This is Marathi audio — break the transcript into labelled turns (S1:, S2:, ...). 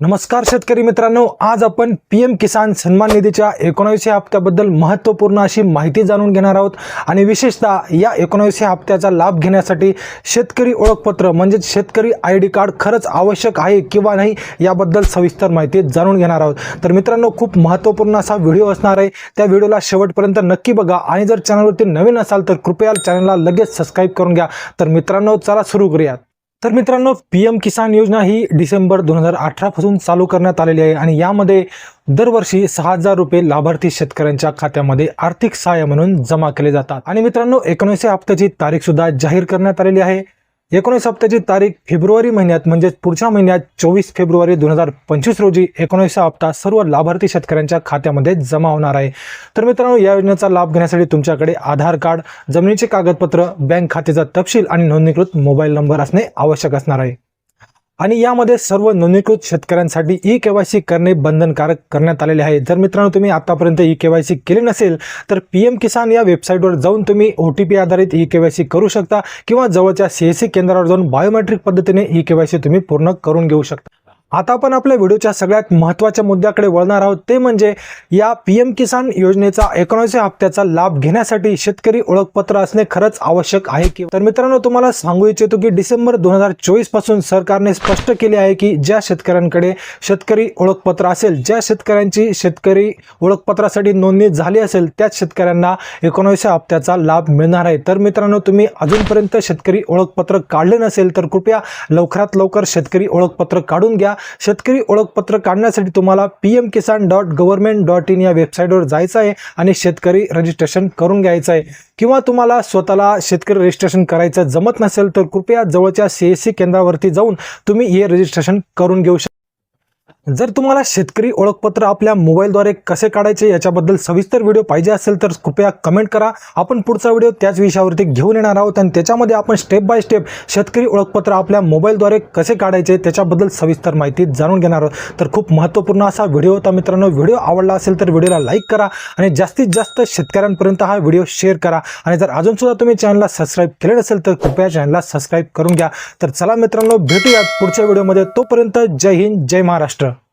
S1: नमस्कार शेतकरी मित्रांनो आज आपण पी एम किसान सन्मान निधीच्या एकोणावीसशे हप्त्याबद्दल महत्त्वपूर्ण अशी माहिती जाणून घेणार आहोत आणि विशेषतः या एकोणावीसशे हप्त्याचा लाभ घेण्यासाठी शेतकरी ओळखपत्र म्हणजेच शेतकरी आय डी कार्ड खरंच आवश्यक आहे किंवा नाही याबद्दल सविस्तर माहिती जाणून घेणार आहोत. तर मित्रांनो खूप महत्त्वपूर्ण असा व्हिडिओ असणार आहे. त्या व्हिडिओला शेवटपर्यंत नक्की बघा आणि जर चॅनलवरती नवीन असाल तर कृपया चॅनलला लगेच सबस्क्राईब करून घ्या. तर मित्रांनो चला सुरू करूयात. तर मित्रांनो पी एम किसान योजना ही डिसेंबर दोन हजार अठरापासून चालू करण्यात आलेली आहे आणि यामध्ये दरवर्षी सहा हजार रुपये लाभार्थी शेतकऱ्यांच्या खात्यामध्ये आर्थिक सहाय्य म्हणून जमा केले जातात. आणि मित्रांनो एकोणीसशे हप्त्याची तारीख सुद्धा जाहीर करण्यात आलेली आहे. एकोणीस हप्त्याची तारीख फेब्रुवारी महिन्यात म्हणजेच पुढच्या महिन्यात चोवीस फेब्रुवारी दोन हजार पंचवीस रोजी एकोणीसचा हप्ता सर्व लाभार्थी शेतकऱ्यांच्या खात्यामध्ये जमा होणार आहे. तर मित्रांनो या योजनेचा लाभ घेण्यासाठी तुमच्याकडे आधार कार्ड जमिनीचे कागदपत्र बँक खात्याचा तपशील आणि नोंदणीकृत मोबाईल नंबर असणे आवश्यक असणार आहे. आणि यामध्ये सर्व नोंदणीकृत शेतकऱ्यांसाठी ई के सी करणे बंधनकारक करण्यात आलेले आहे. जर मित्रांनो तुम्ही आतापर्यंत ई के केले केली नसेल तर पी एम किसान या वेबसाईटवर जाऊन तुम्ही ओ टी पी आधारित ई के सी करू शकता किंवा जवळच्या सी एस सी केंद्रावर जाऊन बायोमेट्रिक पद्धतीने ई के सी तुम्ही पूर्ण करून घेऊ शकता. आता आपण आपल्या व्हिडिओच्या सगळ्यात महत्त्वाच्या मुद्द्याकडे वळणार आहोत. ते म्हणजे या पी एम किसान योजनेचा एकोणीसशे हप्त्याचा लाभ घेण्यासाठी शेतकरी ओळखपत्र असणे खरंच आवश्यक आहे की तर मित्रांनो तुम्हाला सांगू इच्छितो की डिसेंबर दोन हजार चोवीसपासून सरकारने स्पष्ट केले आहे की ज्या शेतकऱ्यांकडे शेतकरी ओळखपत्र असेल ज्या शेतकऱ्यांची शेतकरी ओळखपत्रासाठी नोंदणी झाली असेल त्याच शेतकऱ्यांना एकोणीसशे हप्त्याचा लाभ मिळणार आहे. तर मित्रांनो तुम्ही अजूनपर्यंत शेतकरी ओळखपत्र काढले नसेल तर कृपया लवकरात लवकर शेतकरी ओळखपत्र काढून घ्या. शेतकरी ओळखपत्र काढण्यासाठी तुम्हाला P M Kisan dot government dot in या वेबसाईटवर जायचं आहे आणि शेतकरी रजिस्ट्रेशन करून घ्यायचं आहे. किंवा तुम्हाला स्वतःला शेतकरी रजिस्ट्रेशन करायचं जमत नसेल तर कृपया जवळच्या सी एस सी केंद्रावरती जाऊन तुम्ही हे रजिस्ट्रेशन करून घेऊ शकता. जर तुम्हाला शेतकरी ओळखपत्र आपल्या मोबाईलद्वारे कसे काढायचे याच्याबद्दल सविस्तर व्हिडिओ पाहिजे असेल तर कृपया कमेंट करा. आपण पुढचा व्हिडिओ त्याच विषयावरती घेऊन येणार आहोत आणि त्याच्यामध्ये आपण स्टेप बाय स्टेप शेतकरी ओळखपत्र आपल्या मोबाईलद्वारे कसे काढायचे त्याच्याबद्दल सविस्तर माहिती जाणून घेणार आहोत. तर खूप महत्त्वपूर्ण असा व्हिडिओ होता मित्रांनो. व्हिडिओ आवडला असेल तर व्हिडिओला लाईक करा आणि जास्तीत जास्त शेतकऱ्यांपर्यंत हा व्हिडिओ शेअर करा. आणि जर अजूनसुद्धा तुम्ही चॅनलला सबस्क्राईब केले नसेल तर कृपया चॅनलला सबस्क्राईब करून घ्या. तर चला मित्रांनो भेटूयात पुढच्या व्हिडिओमध्ये. तोपर्यंत जय हिंद जय महाराष्ट्र. möchte